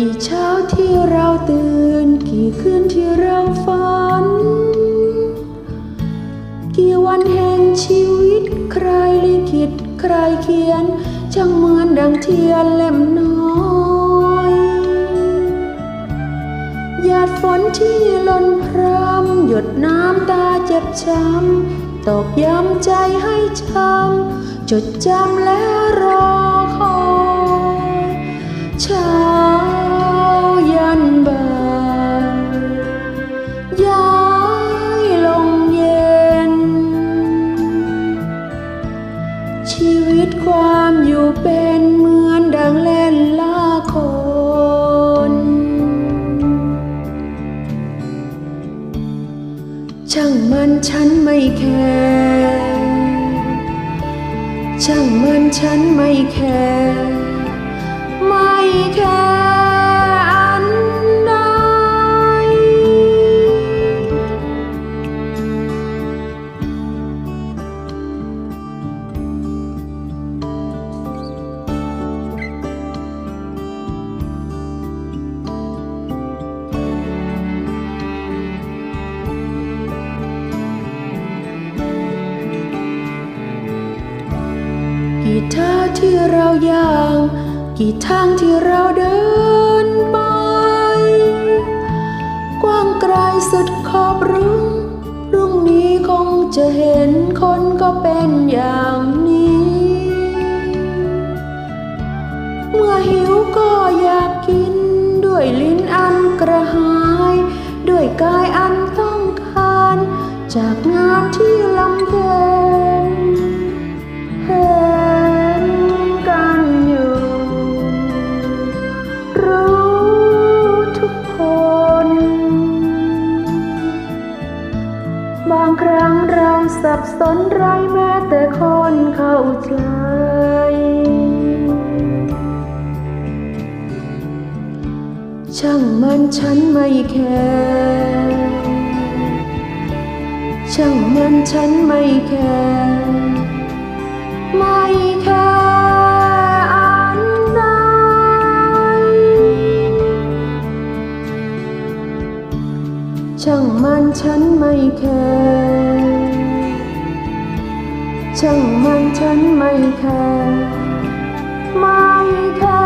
กี่เช้าที่เราตื่น กี่คืนที่เราฝัน กี่วันแห่งชีวิตใครลิขิตใครเขียน ช่างเหมือนดังเทียนเล่มน้อยหยาดฝนที่หล่นพรำหยดน้ำตาเจ็บช้ำตอกย้ำใจให้ช้ำจดจำและรอ ชีวิตความอยู่เป็นเหมือนดังเล่นละครช่างมันฉันไม่แคร์ช่างมันฉันไม่แคร์ กี่ท่าที่เราย่าง กี่ทางที่เราเดินไป กว้างไกลสุดขอบรุ้งรุ่งนี้คงจะเห็นคนก็เป็นอย่างนี้ เมื่อหิวก็อยากกิน ด้วยลิ้นอันกระหาย ด้วยกายอันต้องการ จากงานที่ลำเค็ สับสนไรแม้แต่คนเข้าใจ ช่างมันฉันไม่แคร์ช่างมันฉันไม่แคร์ไม่แคร์อันใดช่างมันฉันไม่แคร์ ช่างมันฉันไม่แคร์ไม่แคร์